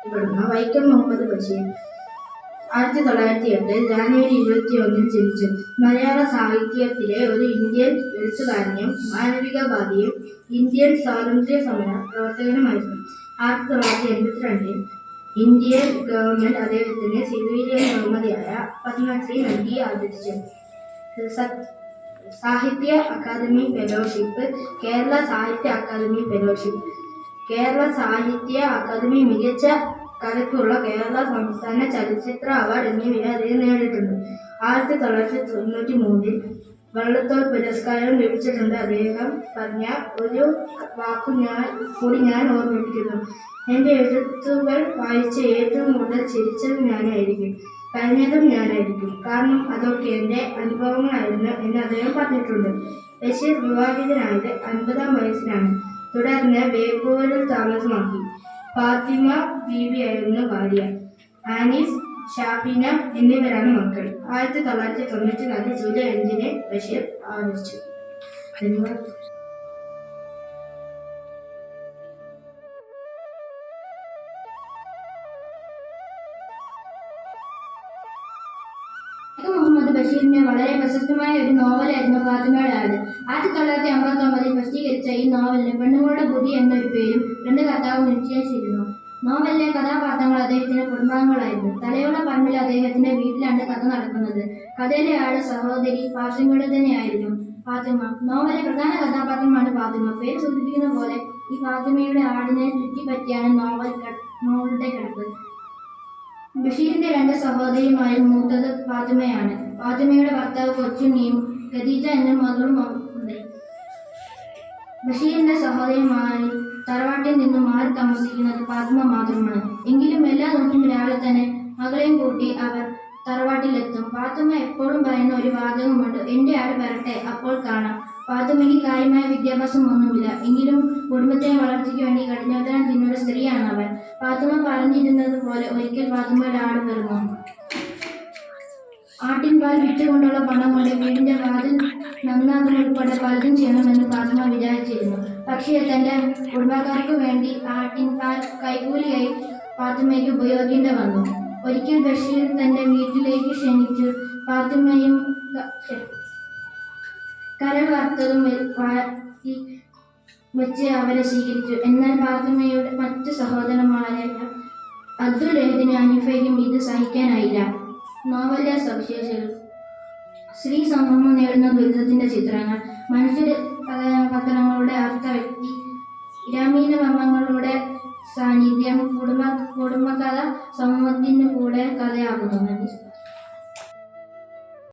അറിയപ്പെടുന്ന വൈക്കം മുഹമ്മദ് ബഷീർ ആയിരത്തി തൊള്ളായിരത്തി എട്ട് ജാനുവരി ഇരുപത്തി ഒന്നിൽ ജനിച്ചു. മലയാള സാഹിത്യത്തിലെ ഒരു ഇന്ത്യൻ എഴുത്തുകാരനും മാനവികവാദിയും ഇന്ത്യൻ സ്വാതന്ത്ര്യ സമര പ്രവർത്തകനുമായിരുന്നു. ആയിരത്തി തൊള്ളായിരത്തി എൺപത്തിരണ്ടിൽ ഇന്ത്യൻ ഗവൺമെന്റ് അദ്ദേഹത്തിന് സിവിലിയൻ ബഹുമതിയായ പത്മശ്രീ നൽകി ആദരിച്ചു. സാഹിത്യ അക്കാദമി ഫെലോഷിപ്പ് കേരള സാഹിത്യ അക്കാദമി ഫെലോഷിപ്പ് കേരള സാഹിത്യ അക്കാദമി മികച്ച കഥയ്ക്കുള്ള കേരള സംസ്ഥാന ചലച്ചിത്ര അവാർഡ് എന്നിവ അദ്ദേഹം നേടിയിട്ടുണ്ട്. ആയിരത്തി തൊള്ളായിരത്തി തൊണ്ണൂറ്റി മൂന്നിൽ വള്ളത്തോൾ പുരസ്കാരം ലഭിച്ചിട്ടുണ്ട് അദ്ദേഹം. പറഞ്ഞ ഒരു വാക്കു ഞാൻ കൂടി ഞാൻ ഓർമ്മിപ്പിക്കുന്നു. എന്റെ എഴുത്തുകൾ വായിച്ച ഏറ്റവും കൂടുതൽ ചിരിച്ചത് ഞാനായിരിക്കും. കഴിഞ്ഞതും ഞാനായിരിക്കും. കാരണം അതൊക്കെ എന്റെ അനുഭവങ്ങളായിരുന്നു എന്ന് അദ്ദേഹം പറഞ്ഞിട്ടുണ്ട്. ബഷീർ വിവാഹിതനായത് അൻപതാം വയസ്സിലാണ്. തുടർന്ന് ബേപ്പൂരിൽ താമസമാക്കി ഫാത്തിമ ബീവിയായിരുന്നു ഭാര്യ. ആനീസ് ഷാഫിന എന്നിവരാണ് മക്കൾ. ആയിരത്തി തൊള്ളായിരത്തി തൊണ്ണൂറ്റി നാല് ജൂലൈ അഞ്ചിന് ബഷീർ ആദരിച്ചു. ധന്യവാദം. മുഹമ്മദ് ബഷീറിന്റെ വളരെ പ്രശസ്തമായ ഒരു നോവലായിരുന്നു ഫാത്തിമയുടെ ആട്. ആയിരത്തി തൊള്ളായിരത്തി അമ്പത്തി ഒമ്പതിൽ പ്രസിദ്ധീകരിച്ച ഈ നോവലിന് പെണ്ണുങ്ങളുടെ ബുദ്ധി എന്നൊരു പേരും രണ്ട് കഥാവും നിശ്ചയിച്ചിരുന്നു. നോവലിലെ കഥാപാത്രങ്ങൾ അദ്ദേഹത്തിന്റെ കുടുംബാംഗങ്ങളായിരുന്നു. തലയുടെ പറമ്പിൽ അദ്ദേഹത്തിന്റെ വീട്ടിലാണ് കഥ നടക്കുന്നത്. കഥയിലെ ആൾ സഹോദരി ഫാത്തിമയുടെ തന്നെയായിരുന്നു ഫാത്തിമ. നോവലിലെ പ്രധാന കഥാപാത്രമാണ് ഫാത്തിമ. പേര് സൂചിപ്പിക്കുന്ന പോലെ ഈ ഫാത്തിമയുടെ ആടിനെ ചുറ്റിപ്പറ്റിയാണ് നോവൽ നോവലിന്റെ കിടപ്പ്. ബഷീറിന്റെ രണ്ട് സഹോദരിമാരിൽ മൂത്തത് ഫാത്തിമയാണ്. ഫാത്തിമയുടെ ഭർത്താവ് കൊച്ചുണ്ണിയും ഖദീജ എന്ന മകളും ബഷീറിന്റെ സഹോദരിമാരിൽ തറവാട്ടിൽ നിന്ന് മാറി താമസിക്കുന്നത് പത്മ മാത്രമാണ്. എങ്കിലും എല്ലാ ദിവസവും രാവിലെ തന്നെ മകളെയും കൂട്ടി അവർ തറവാട്ടിലെത്തും. പാത്തുമ്മ എപ്പോഴും പറയുന്ന ഒരു വാചകമുണ്ട് എന്റെ ആൾ വരട്ടെ അപ്പോൾ കാണാം പാത്തുമ്മയ്ക്ക് കാര്യമായ വിദ്യാഭ്യാസം ഒന്നുമില്ല. എങ്കിലും കുടുംബത്തെ വളർച്ചയ്ക്ക് വേണ്ടി കഠിനാധ്വാനം ഒരു സ്ത്രീയാണ് അവൻ. പാത്തുമ്മ പറഞ്ഞിരുന്നത് പോലെ ഒരിക്കൽ പാത്തുമ്മയുടെ ആട് വരുന്നു ആട്ടിൻപാൽ വിറ്റുകൊണ്ടുള്ള പണം കൊണ്ട് വീടിന്റെ വാതിൽ നന്നാകുന്നുൾപ്പെടെ പലതും ചെയ്യണമെന്ന് ഫാത്തിമ വിചാരിച്ചിരുന്നു. പക്ഷേ തന്റെ കുടുംബക്കാർക്ക് വേണ്ടി ആട്ടിൻപാൽ കൈകൂലിയായി ഫാത്തിമയ്ക്ക് ഉപയോഗിക്കേണ്ടി വന്നു. ഒരിക്കൽ ബഷീർ തന്റെ വീട്ടിലേക്ക് ക്ഷണിച്ചു. ഫാത്തിമയും കരൾ വാർത്തതും വെ- വാട്ടി വെച്ച് അവരെ സ്വീകരിച്ചു. എന്നാൽ ഫാത്തിമയുടെ മറ്റ് സഹോദരന്മാരായ അബ്ദുൽ രഹദിനും അനിഫയ്ക്കും ഇത് സഹിക്കാനായില്ല. നോവലിലെ സവിശേഷതകൾ. സ്ത്രീ സമൂഹം നേടുന്ന ദുരിതത്തിന്റെ ചിത്രങ്ങൾ. മനുഷ്യ പത്രങ്ങളുടെ അർത്ഥവ്യക്തി ഗ്രാമീണ മർമ്മങ്ങളുടെ സാന്നിധ്യം കുടുംബ കുടുംബകഥ സമൂഹത്തിന് കൂടെ കഥയാകുന്നു.